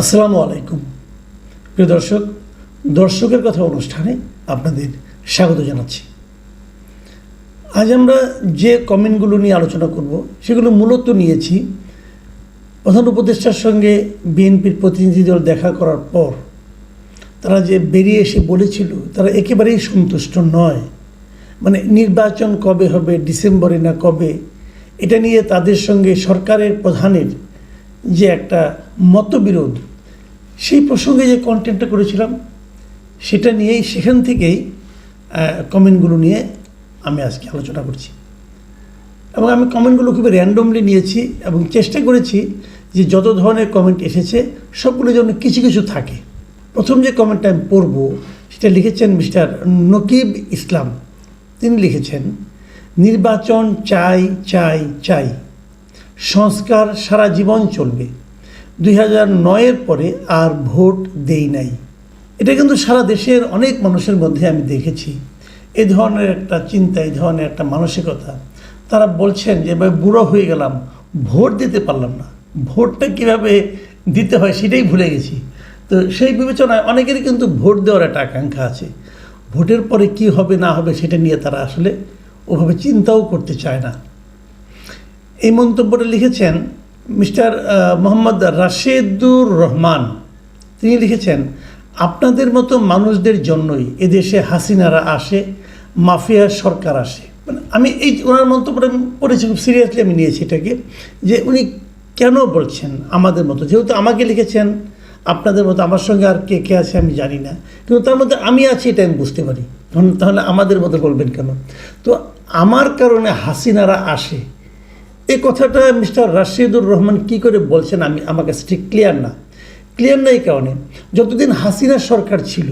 আসসালামু আলাইকুম। প্রিয় দর্শক, দর্শকের কথা অনুষ্ঠানে আপনাদের স্বাগত জানাচ্ছি। আজ আমরা যে কমেন্টগুলো নিয়ে আলোচনা করব, সেগুলো মূলত নিয়েছি প্রধান উপদেষ্টার সঙ্গে বিএনপির প্রতিনিধি দল দেখা করার পর। তারা যে বেরিয়ে এসে বলেছিল, তারা একেবারেই সন্তুষ্ট নয়। মানে নির্বাচন কবে হবে, ডিসেম্বরে না কবে, এটা নিয়ে তাদের সঙ্গে সরকারের প্রধানের যে একটা মতবিরোধ। সেই প্রসঙ্গে যে কন্টেন্টটা করেছিলাম, সেটা নিয়েই সেখান থেকেই কমেন্টগুলো নিয়ে আমি আজকে আলোচনা করছি। এবং আমি কমেন্টগুলো খুবই র্যান্ডমলি নিয়েছি এবং চেষ্টা করেছি যে যত ধরনের কমেন্ট এসেছে, সবগুলো যেন কিছু কিছু থাকে। প্রথম যে কমেন্টটা আমি পড়ব, সেটা লিখেছেন মিস্টার নকিব ইসলাম। তিনি লিখেছেন, নির্বাচন চাই চাই চাই। সংস্কার সারা জীবন চলবে। দুই হাজার নয়ের পরে আর ভোট দেই নাই। এটা কিন্তু সারা দেশের অনেক মানুষের মধ্যে আমি দেখেছি। এ ধরনের একটা চিন্তা এই ধরনের একটা মানসিকতা। তারা বলছেন যে, এবার বুড়ো হয়ে গেলাম, ভোট দিতে পারলাম না। ভোটটা কীভাবে দিতে হয় সেটাই ভুলে গেছি। তো সেই বিবেচনায় অনেকেরই কিন্তু ভোট দেওয়ার একটা আকাঙ্ক্ষা আছে। ভোটের পরে কি হবে, না হবে সেটা নিয়ে তারা আসলে ওভাবে চিন্তাও করতে চায় না। এই মন্তব্যটা লিখেছেন মিস্টার মোহাম্মদ রাশেদুর রহমান, তিনি লিখেছেন, আপনাদের মতো মানুষদের জন্যই এদেশে হাসিনারা আসে, মাফিয়া সরকার আসে। মানে আমি এই ওনার মন্তব্যটা পড়েছি, খুব সিরিয়াসলি আমি নিয়েছি এটাকে, যে উনি কেন বলছেন আমাদের মতো? যেহেতু আমাকে লিখেছেন, আপনাদের মতো আমার সঙ্গে আর কে কে আছে আমি জানি না। কিন্তু তার মধ্যে আমি আছি এটা আমি বুঝতে পারি। তাহলে আমাদের মতো বলবেন কেন? তো আমার কারণে হাসিনারা আসে এই কথাটা মিস্টার রাশিদুর রহমান কি করে বলছেন আমি আমার কাছে ঠিক ক্লিয়ার না। ক্লিয়ার না এই কারণে। যতদিন হাসিনা সরকার ছিল,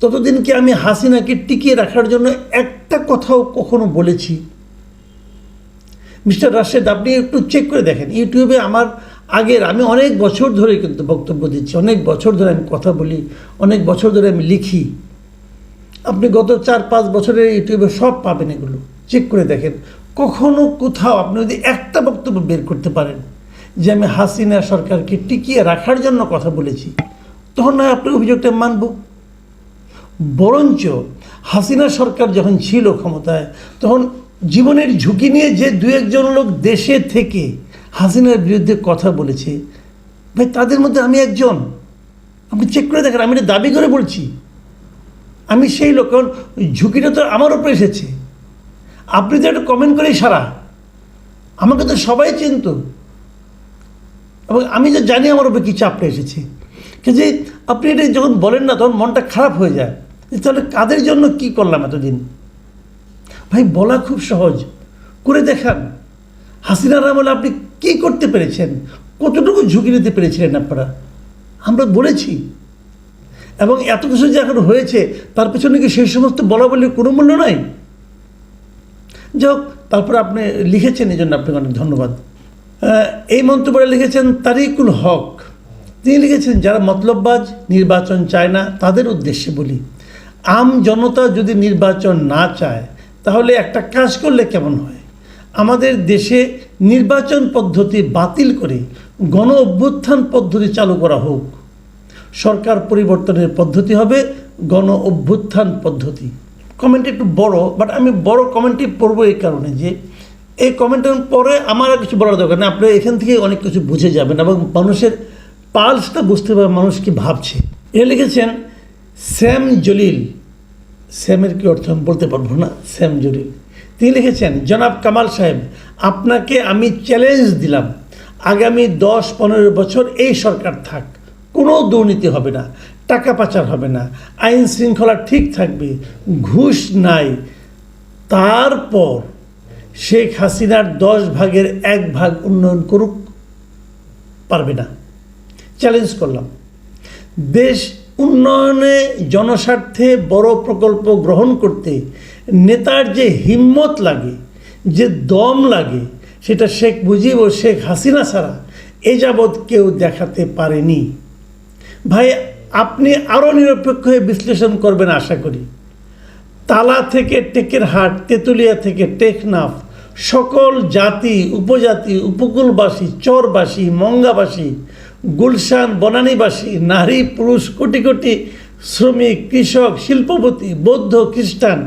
ততদিন কি আমি হাসিনাকে টিকিয়ে রাখার জন্য একটা কথাও কখনো বলেছি? মিস্টার রাশেদ, আপনি একটু চেক করে দেখেন। ইউটিউবে আমার আগের, আমি অনেক বছর ধরে কিন্তু বক্তব্য দিচ্ছি, অনেক বছর ধরে আমি কথা বলি, অনেক বছর ধরে আমি লিখি। আপনি গত চার পাঁচ বছরের ইউটিউবে সব পাবেন এগুলো। চেক করে দেখেন। কখনো কোথাও আপনি যদি একটা বক্তব্য বের করতে পারেন যে আমি হাসিনা সরকারকে টিকিয়ে রাখার জন্য কথা বলেছি, তখন নয় আপনার অভিযোগটা মানব? বরঞ্চ হাসিনা সরকার যখন ছিল ক্ষমতায়, তখন জীবনের ঝুঁকি নিয়ে যে দু একজন লোক দেশে থেকে হাসিনার বিরুদ্ধে কথা বলেছে, ভাই তাদের মধ্যে আমি একজন। আপনি চেক করে দেখেন, আমি এটা দাবি করে বলছি। আমি সেই লোক, কারণ ঝুঁকিটা তো আমার উপরে এসেছে। আপনি তো একটা কমেন্ট করেই সারা আমাকে তো সবাই চিনত। এবং আমি যে জানি আমার উপরে কী চাপটা এসেছে। কিন্তু আপনি এটা যখন বলেন না, তখন মনটা খারাপ হয়ে যায়। তাহলে কাদের জন্য কি করলাম এতদিন? ভাই, বলা খুব সহজ। করে দেখান। হাসিনার আমলে আপনি কি করতে পেরেছেন? কতটুকু ঝুঁকি নিতে পেরেছিলেন আপনারা? আমরা বলেছি। এবং এত কিছু যে এখন হয়েছে, তার পেছনে কি সেই সমস্ত বলা বলে কোনো মূল্য নাই? যাই হোক, তারপরে আপনি লিখেছেন এই জন্য আপনাকে অনেক ধন্যবাদ। এই মন্তব্যটা লিখেছেন তারিকুল হক। তিনি লিখেছেন, যারা মতলববাজ, নির্বাচন চায় না, তাদের উদ্দেশ্যে বলি, আম জনতা যদি নির্বাচন না চায়, তাহলে একটা কাজ করলে কেমন হয়? আমাদের দেশে নির্বাচন পদ্ধতি বাতিল করে গণ অভ্যুত্থান পদ্ধতি চালু করা হোক। সরকার পরিবর্তনের পদ্ধতি হবে গণ অভ্যুত্থান পদ্ধতি। কমেন্ট একটু বড় বাট আমি বড় কমেন্টই পড়ব এই কারণে যে, এই কমেন্টের পরে আমার কিছু বলার দরকার না আপনি এখান থেকে অনেক কিছু বুঝে যাবেন এবং মানুষের পালসটা বুঝতে পারবে মানুষ কি ভাবছে। এ লিখেছেন স্যাম জলিল। স্যামের কি অর্থ আমি বলতে পারব না? স্যাম জলিল। তিনি লিখেছেন, জনাব কামাল সাহেব, আপনাকে আমি চ্যালেঞ্জ দিলাম। আগামী দশ পনেরো বছর এই সরকার থাক। কোনো দুর্নীতি হবে না। টাকা পাচার হবে না। আইন শৃঙ্খলা ঠিক থাকবে, ঘুষ নাই। তারপর শেখ হাসিনার দশ ভাগের এক ভাগ উন্নয়ন করুক, পারবে না। চ্যালেঞ্জ করলাম। দেশ উন্নয়নে জনস্বার্থে বড় প্রকল্প গ্রহণ করতে নেতার যে হিম্মত লাগে, যে দম লাগে, সেটা শেখ মুজিব ও শেখ হাসিনা ছাড়া এ যাবৎ কেউ দেখাতে পারেনি। ভাই আপনি আরও নিরপেক্ষ হয়ে বিশ্লেষণ করবেন আশা করি। তালা থেকে টেকের হাট, তেঁতুলিয়া থেকে টেকনাফ, সকল জাতি, উপজাতি, উপকূলবাসী, চরবাসী, মঙ্গাবাসী, গুলশান বনানীবাসী, নারী, পুরুষ, কোটি কোটি শ্রমিক, কৃষক, শিল্পপতি, বৌদ্ধ, খ্রিস্টান,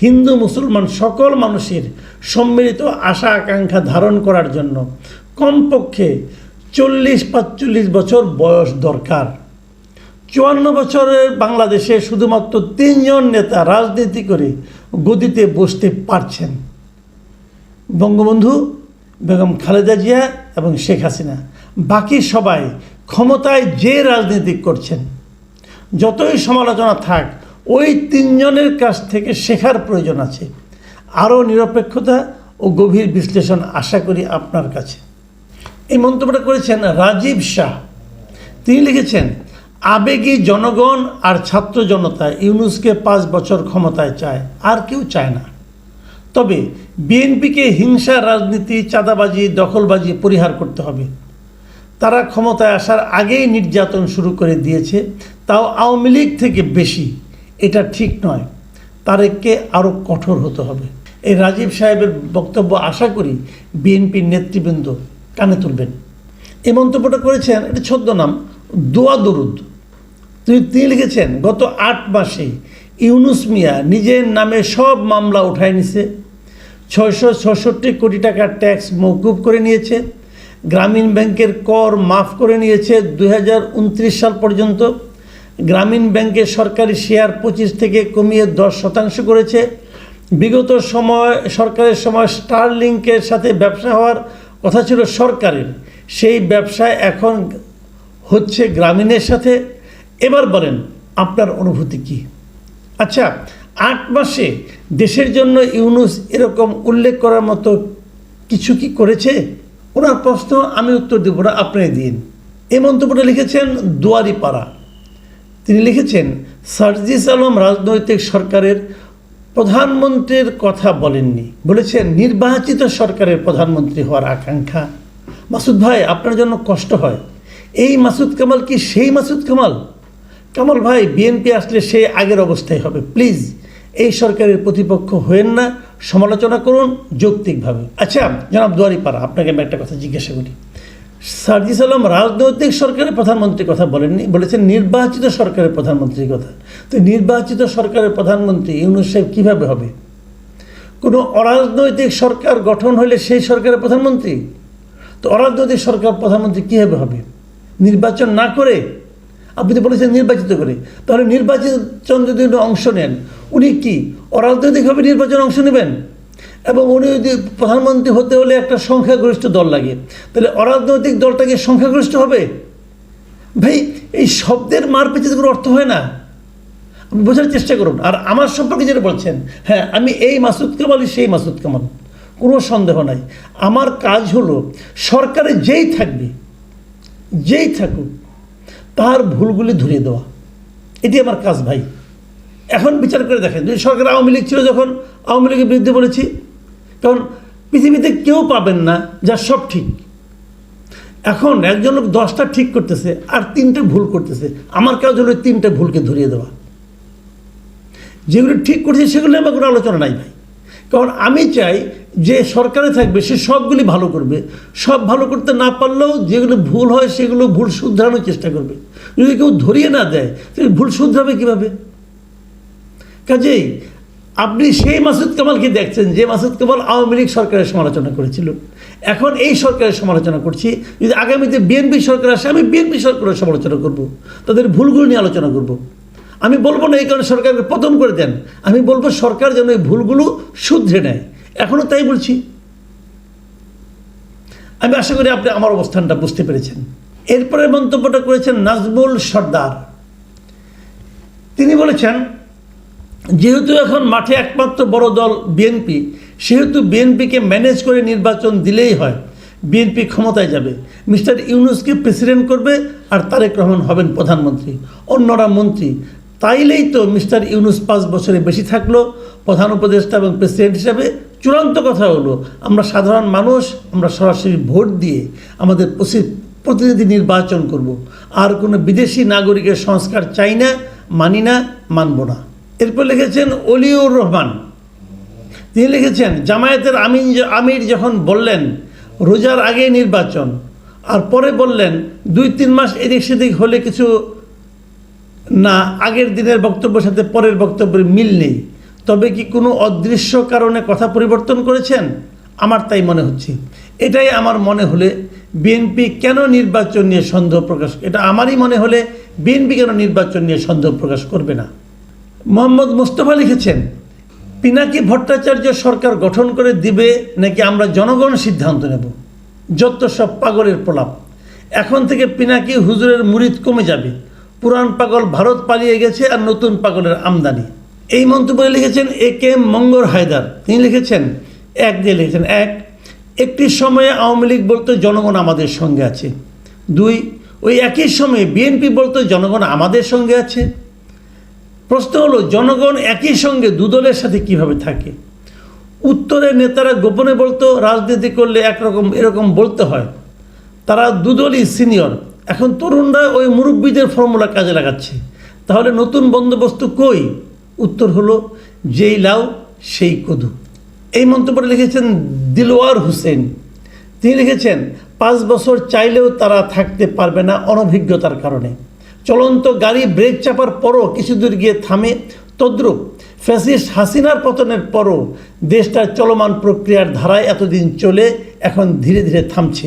হিন্দু, মুসলমান সকল মানুষের সম্মিলিত আশা আকাঙ্ক্ষা ধারণ করার জন্য কমপক্ষে চল্লিশ পাঁচচল্লিশ বছর বয়স দরকার। চুয়ান্ন বছরের বাংলাদেশে শুধুমাত্র তিনজন নেতা রাজনীতি করে গদিতে বসতে পারছেন। বঙ্গবন্ধু, বেগম খালেদা জিয়া এবং শেখ হাসিনা। বাকি সবাই ক্ষমতায় যে রাজনীতি করছেন, যতই সমালোচনা থাক, ওই তিনজনের কাছ থেকে শেখার প্রয়োজন আছে। আরও নিরপেক্ষতা ও গভীর বিশ্লেষণ আশা করি আপনার কাছে। এই মন্তব্যটা করেছেন রাজীব শাহ। তিনি লিখেছেন আবেগী জনগণ আর ছাত্র জনতা ইউনুসকে পাঁচ বছর ক্ষমতায় চায়, আর কেউ চায় না। তবে বিএনপিকে হিংসা, রাজনীতি, চাঁদাবাজি, দখলবাজি পরিহার করতে হবে। তারা ক্ষমতায় আসার আগেই নির্যাতন শুরু করে দিয়েছে, তাও আওয়ামী লীগ থেকে বেশি। এটা ঠিক নয়। তারেককে আরও কঠোর হতে হবে। এই রাজীব সাহেবের বক্তব্য আশা করি বিএনপির নেতৃবৃন্দ কানে তুলবেন। এই মন্তব্যটা করেছেন, এটা ছদ্মনাম, দোয়া দরুদ। তিনি তিনি লিখেছেন, গত আট মাসে ইউনুস মিয়া নিজের নামে সব মামলা উঠায় নিছে, ছয়শো ছষট্টি কোটি টাকার ট্যাক্স মৌকুব করে নিয়েছে, গ্রামীণ ব্যাংকের কর মাফ করে নিয়েছে দু হাজার উনত্রিশ সাল পর্যন্ত, গ্রামীণ ব্যাংকের সরকারি শেয়ার পঁচিশ থেকে কমিয়ে দশ শতাংশ করেছে, বিগত সময়, সরকারের সময় স্টারলিংকের সাথে ব্যবসা হওয়ার কথা ছিল সরকারের, সেই ব্যবসায় এখন হচ্ছে গ্রামীণের সাথে এবার বলেন, আপনার অনুভূতি কি? আচ্ছা আট মাসে দেশের জন্য ইউনুস এরকম উল্লেখ করার মতো কিছু কি করেছে? ওনার প্রশ্ন আমি উত্তর দেব না, আপনি দিন। এই মন্তব্যটা লিখেছেন দুয়ারি পাড়া তিনি লিখেছেন, সার্জিস আলম রাজনৈতিক সরকারের প্রধানমন্ত্রীর কথা বলেননি। বলেছেন, নির্বাচিত সরকারের প্রধানমন্ত্রী হওয়ার আকাঙ্ক্ষা। মাসুদ ভাই, আপনার জন্য কষ্ট হয়। এই মাসুদ কামাল কি সেই মাসুদ কামাল? কামাল ভাই বিএনপি আসলে সে আগের অবস্থায় হবে। প্লিজ এই সরকারের প্রতিপক্ষ হয়েন না। সমালোচনা করুন যৌক্তিকভাবে। আচ্ছা জনাব দুয়ারি পাড়া আপনাকে আমি একটা কথা জিজ্ঞাসা করি। সার্জিস আলম রাজনৈতিক সরকারের প্রধানমন্ত্রীর কথা বলেননি, বলেছেন নির্বাচিত সরকারের প্রধানমন্ত্রীর কথা। তো নির্বাচিত সরকারের প্রধানমন্ত্রী ইউনুস সাহেব কীভাবে হবে? কোনো অরাজনৈতিক সরকার গঠন হলে সেই সরকারের প্রধানমন্ত্রী? তো অরাজনৈতিক সরকার প্রধানমন্ত্রী কীভাবে হবে? নির্বাচন না করে আপনি তো বলেছেন নির্বাচিত করে। তাহলে নির্বাচন যদি অংশ নেন। উনি কি? অরাজনৈতিকভাবে নির্বাচনে অংশ নেবেন? এবং উনি যদি প্রধানমন্ত্রী হতে হলে একটা সংখ্যাগরিষ্ঠ দল লাগে। তাহলে অরাজনৈতিক দলটা কি সংখ্যাগরিষ্ঠ হবে? ভাই, এই শব্দের মার পেছনে কোনো অর্থ হয় না। আপনি বোঝার চেষ্টা করুন। আর আমার সম্পর্কে যেটা বলছেন হ্যাঁ আমি এই মাসুদ কামালই সেই মাসুদ কামাল। কোনো সন্দেহ নাই। আমার কাজ হলো সরকারে যেই থাকবে, যেই থাকুক তার ভুলগুলি ধরিয়ে দেওয়া। এটি আমার কাজ ভাই। এখন বিচার করে দেখেন, যদি সরকার আওয়ামী লীগ ছিল যখন, আওয়ামী লীগের বিরুদ্ধে বলেছি কারণ পৃথিবীতে কেউ পাবেন না যা সব ঠিক। এখন একজন লোক দশটা ঠিক করতেছে আর তিনটে ভুল করতেছে। আমার কাজ হলো তিনটে ভুলকে ধরিয়ে দেওয়া। যেগুলো ঠিক করছে সেগুলো আমার কোনো আলোচনা নাই ভাই। কারণ আমি চাই যে সরকারে থাকবে, সে সবগুলি ভালো করবে। সব ভালো করতে না পারলেও যেগুলো ভুল হয়, সেগুলো ভুল শুধরানোর চেষ্টা করবে। যদি কেউ ধরিয়ে না দেয়, তাহলে ভুল শুধরাবে কীভাবে? কাজেই আপনি সেই মাসুদ কামালকে দেখছেন, যে মাসুদ কামাল আওয়ামী লীগ সরকারের সমালোচনা করেছিল। এখন এই সরকারের সমালোচনা করছি, যদি আগামীতে বিএনপি সরকার আসে, আমি বিএনপি সরকারের সমালোচনা করব, তাদের ভুলগুলো নিয়ে আলোচনা করব। আমি বলব না এই কারণে সরকারকে পতন করে দেন, আমি বলব সরকার যেন এই ভুলগুলো শুধরে নেয়। এখনও তাই বলছি। আমি আশা করি আপনি আমার অবস্থানটা বুঝতে পেরেছেন। এরপরে মন্তব্যটা করেছেন নাজমুল সর্দার। তিনি বলেছেন, যেহেতু এখন মাঠে একমাত্র বড় দল বিএনপি সেহেতু বিএনপিকে ম্যানেজ করে নির্বাচন দিলেই হয়। বিএনপি ক্ষমতায় যাবে। মিস্টার ইউনুসকে প্রেসিডেন্ট করবে আর তারেক রহমান হবেন প্রধানমন্ত্রী। অন্যরা মন্ত্রী। তাইলেই তো মিস্টার ইউনুস পাঁচ বছরে বেশি থাকল। প্রধান উপদেষ্টা এবং প্রেসিডেন্ট হিসাবে চূড়ান্ত কথা হলো, আমরা সাধারণ মানুষ, আমরা সরাসরি ভোট দিয়ে আমাদের প্রতিনিধি নির্বাচন করব। আর কোনো বিদেশি নাগরিকের সংস্কার চাই না, মানি না, মানব না। এরপর লিখেছেন অলিউর রহমান। তিনি লিখেছেন, জামায়াতের আমিন আমির যখন বললেন, রোজার আগে নির্বাচন আর পরে বললেন, দুই তিন মাস এদিক সেদিক হলে কিছু না, আগের দিনের বক্তব্যের সাথে পরের বক্তব্যের মিল নেই। তবে কি কোনো অদৃশ্য কারণে কথা পরিবর্তন করেছেন? আমার তাই মনে হচ্ছে। এটাই আমার মনে হলে বিএনপি কেন নির্বাচন নিয়ে সন্দেহ প্রকাশ এটা আমারই মনে হলে বিএনপি কেন নির্বাচন নিয়ে সন্দেহ প্রকাশ করবে না? মোহাম্মদ মুস্তফা লিখেছেন, পিনাকি ভট্টাচার্য সরকার গঠন করে দিবে নাকি আমরা জনগণ সিদ্ধান্ত নেব? যত সব পাগলের প্রলাপ। এখন থেকে পিনাকি হুজুরের মুরিদ কমে যাবে। পুরান পাগল ভারত পালিয়ে গেছে আর নতুন পাগলের আমদানি। এই মন্তব্য লিখেছেন এ কে মঙ্গর হায়দার। তিনি লিখেছেন, এক দিয়ে লিখেছেন, এক, একটি সময়ে আওয়ামী লীগ বলতো জনগণ আমাদের সঙ্গে আছে। দুই, ওই একই সময়ে বিএনপি বলতো জনগণ আমাদের সঙ্গে আছে। প্রশ্ন হলো, জনগণ একই সঙ্গে দুদলের সাথে কীভাবে থাকে? উত্তরের নেতারা গোপনে বলতো, রাজনীতি করলে একরকম এরকম বলতে হয়। তারা দুদলই সিনিয়র। এখন তরুণরা ওই মুরব্বীদের ফর্মুলা কাজে লাগাচ্ছে। তাহলে নতুন বন্দোবস্ত কই? উত্তর হলো, যেই লাউ, সেই কদু। এই মন্তব্যটা লিখেছেন দিলওয়ার হোসেন। তিনি লিখেছেন, পাঁচ বছর চাইলেও তারা থাকতে পারবে না অনভিজ্ঞতার কারণে। চলন্ত গাড়ি ব্রেক চাপার পরও কিছু দূর গিয়ে থামে তদ্রুপ। ফ্যাসিস্ট হাসিনার পতনের পরও দেশটার চলমান প্রক্রিয়ার ধারায় এতদিন চলে, এখন ধীরে ধীরে থামছে।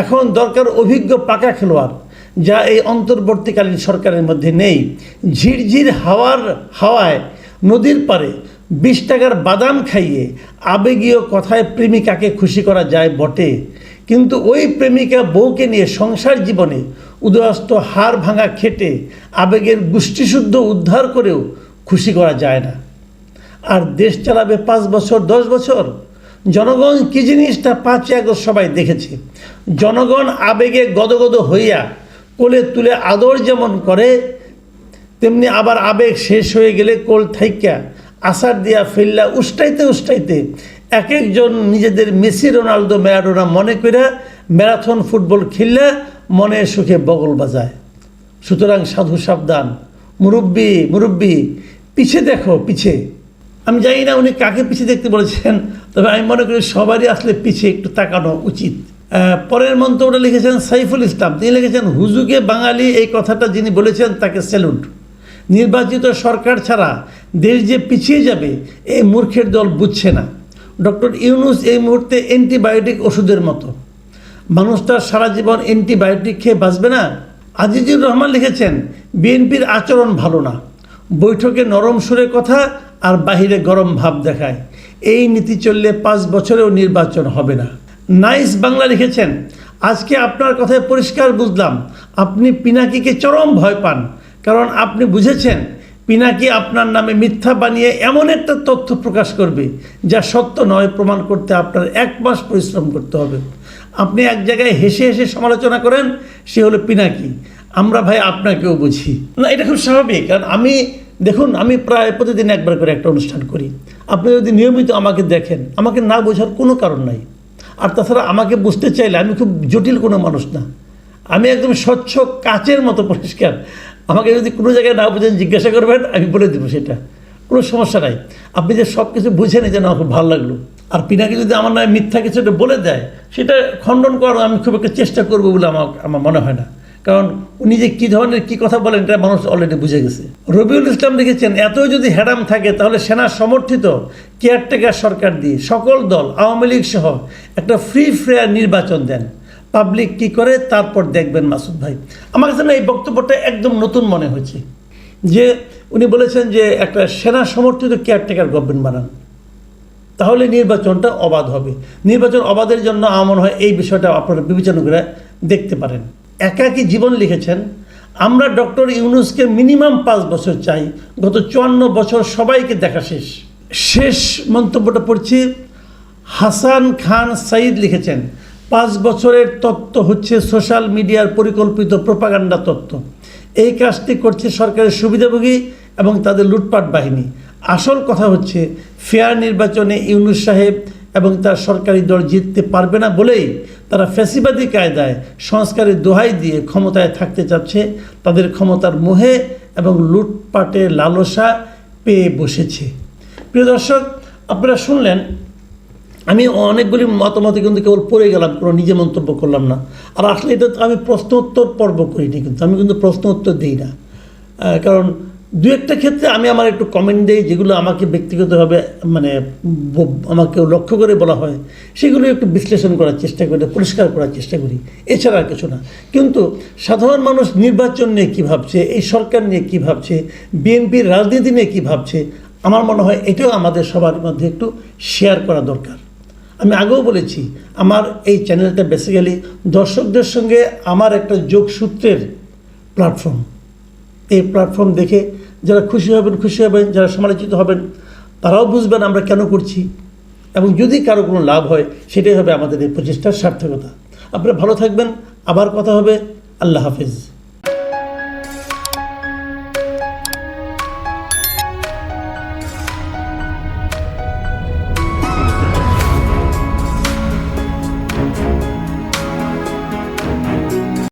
এখন দরকার অভিজ্ঞ পাকা খেলোয়াড়। যা এই অন্তর্বর্তীকালীন সরকারের মধ্যে নেই। ঝিরঝির হাওয়ার হাওয়ায় নদীর পারে বিশ টাকার বাদাম খাইয়ে আবেগীয় কথায় প্রেমিকাকে খুশি করা যায় বটে। কিন্তু ওই প্রেমিকা বউকে নিয়ে সংসার জীবনে উদয়স্ত হাড় ভাঙা খেটে আবেগের গোষ্ঠীশুদ্ধ উদ্ধার করেও খুশি করা যায় না। আর দেশ চালাবে পাঁচ বছর, দশ বছর? জনগণ কী জিনিসটা পাঁচই আগস্ট সবাই দেখেছে? জনগণ আবেগে গদগদ হইয়া কোলে তুলে আদর যেমন করে, তেমনি আবার আবেগ শেষ হয়ে গেলে কোল থাইকা, আসার দিয়া ফেললা উষ্টাইতে উষ্টাইতে এক একজন নিজেদের মেসি, রোনালদো, ম্যারাডোনা মনে করে ম্যারাথন, ফুটবল খেললে মনে সুখে বগল বাজায়। সুতরাং সাধু সাবধান। মুরব্বি মুরব্বি, পিছে দেখো, পিছে। আমি জানি না উনি কাকে পিছে দেখতে বলেছেন, তবে আমি মনে করি সবারই আসলে পিছে একটু তাকানো উচিত। পরের মন্তব্যটা লিখেছেন সাইফুল ইসলাম। তিনি লিখেছেন হুজুকে বাঙালি এই কথাটা যিনি বলেছেন তাকে স্যালুট নির্বাচিত সরকার ছাড়া দেশ যে পিছিয়ে যাবে, এই মূর্খের দল বুঝছে না। ডক্টর ইউনুস এই মুহূর্তে অ্যান্টিবায়োটিক ওষুধের মতো। মানুষ তার সারা জীবন অ্যান্টিবায়োটিক খেয়ে বাঁচবে না। আজিজুর রহমান লিখেছেন, বিএনপির আচরণ ভালো না। বৈঠকে নরম সুরে কথা আর বাহিরে গরম ভাব দেখায়। এই নীতি চললে পাঁচ বছরেও নির্বাচন হবে না। নাইস বাংলা লিখেছেন। আজকে আপনার কথায় পরিষ্কার বুঝলাম। আপনি পিনাকিকে চরম ভয় পান। কারণ আপনি বুঝেছেন, পিনাকি আপনার নামে মিথ্যা বানিয়ে এমন একটা তথ্য প্রকাশ করবে, যা সত্য নয়, প্রমাণ করতে আপনার এক মাস পরিশ্রম করতে হবে। আপনি এক জায়গায় হেসে হেসে সমালোচনা করেন, সে হলো পিনাকি। আমরা ভাই আপনাকেও বুঝি। না, এটা খুব স্বাভাবিক। কারণ আমি, দেখুন, আমি প্রায় প্রতিদিন একবার করে একটা অনুষ্ঠান করি। আপনি যদি নিয়মিত আমাকে দেখেন, আমাকে না বোঝার কোনো কারণ নাই। আর তাছাড়া আমাকে বুঝতে চাইলে আমি খুব জটিল কোনো মানুষ না। আমি একদম স্বচ্ছ কাচের মতো পরিষ্কার। আমাকে যদি কোনো জায়গায় না বুঝেন জিজ্ঞাসা করবেন, আমি বলে দেবো সেটা। কোনো সমস্যা নাই। আপনি যে সব কিছু বুঝেন জন্য আমার খুব ভালো লাগল। আর পিনাকে যদি আমার নামে মিথ্যা কিছু বলে দেয়, সেটা খণ্ডন করার আমি খুব একটা চেষ্টা করব বলে আমার আমার মনে হয় না। কারণ উনি যে কী ধরনের কী কথা বলেন, এটা মানুষ অলরেডি বুঝে গেছে। রবিউল ইসলাম লিখেছেন, এতই যদি হ্যাডাম থাকে, তাহলে সেনা সমর্থিত কেয়ারটেকার সরকার দিয়ে সকল দল, আওয়ামী লীগ সহ একটা ফ্রি ফেয়ার নির্বাচন দেন। পাবলিক কি করে? তারপর দেখবেন মাসুদ ভাই। আমার কাছে না, এই বক্তব্যটা একদম নতুন মনে হয়েছে যে উনি বলেছেন যে একটা সেনা সমর্থিত কেয়ারটেকার গভর্নমেন্ট বানান। তাহলে নির্বাচনটা অবাধ হবে। নির্বাচন অবাধের জন্য আমার হয় এই বিষয়টা আপনারা বিবেচনা করে দেখতে পারেন। একাকী জীবন লিখেছেন, আমরা ডক্টর ইউনুসকে মিনিমাম পাঁচ বছর চাই, গত চুয়ান্ন বছর সবাইকে দেখা শেষ। শেষ মন্তব্যটা পড়ছি, হাসান খান সাইদ লিখেছেন, পাঁচ বছরের তত্ত্ব হচ্ছে সোশ্যাল মিডিয়ার পরিকল্পিত প্রপাগান্ডা তত্ত্ব। এই কাজটি করছে সরকারের সুবিধাভোগী এবং তাদের লুটপাট বাহিনী। আসল কথা হচ্ছে, ফেয়ার নির্বাচনে ইউনুস সাহেব এবং তার সরকারি দল জিততে পারবে না বলেই তারা ফ্যাসিবাদী কায়দায়, সংস্কারের দোহাই দিয়ে ক্ষমতায় থাকতে চাচ্ছে, তাদের ক্ষমতার মোহে এবং লুটপাটের লালসা পেয়ে বসেছে। প্রিয় দর্শক, আপনারা শুনলেন, আমি অনেকগুলি মতামতে কিন্তু কেবল পড়ে গেলাম, কোনো নিজে মন্তব্য করলাম না। আর আসলে এটা তো আমি প্রশ্ন উত্তর পর্ব করিনি কিন্তু, আমি কিন্তু প্রশ্ন উত্তর দিই না। কারণ দু একটা ক্ষেত্রে আমি আমার একটু কমেন্ট দিই, যেগুলো আমাকে ব্যক্তিগতভাবে মানে আমাকে লক্ষ্য করে বলা হয়, সেগুলো একটু বিশ্লেষণ করার চেষ্টা করি, পরিষ্কার করার চেষ্টা করি। এছাড়া আর কিছু না। কিন্তু সাধারণ মানুষ নির্বাচন নিয়ে কী ভাবছে, এই সরকার নিয়ে কী ভাবছে, বিএনপির রাজনীতি নিয়ে কী ভাবছে, আমার মনে হয় এটাও আমাদের সবার মধ্যে একটু শেয়ার করা দরকার। আমি আগেও বলেছি, আমার এই চ্যানেলটা বেসিক্যালি দর্শকদের সঙ্গে আমার একটা যোগসূত্রের প্ল্যাটফর্ম এই প্ল্যাটফর্ম দেখে যারা খুশি হবেন খুশি হবেন, যারা সমালোচিত হবেন, তারাও বুঝবেন আমরা কেন করছি। এবং যদি কারও কোনো লাভ হয়, সেটাই হবে আমাদের এই প্রচেষ্টার সার্থকতা। আপনারা ভালো থাকবেন। আবার কথা হবে। আল্লাহ হাফিজ।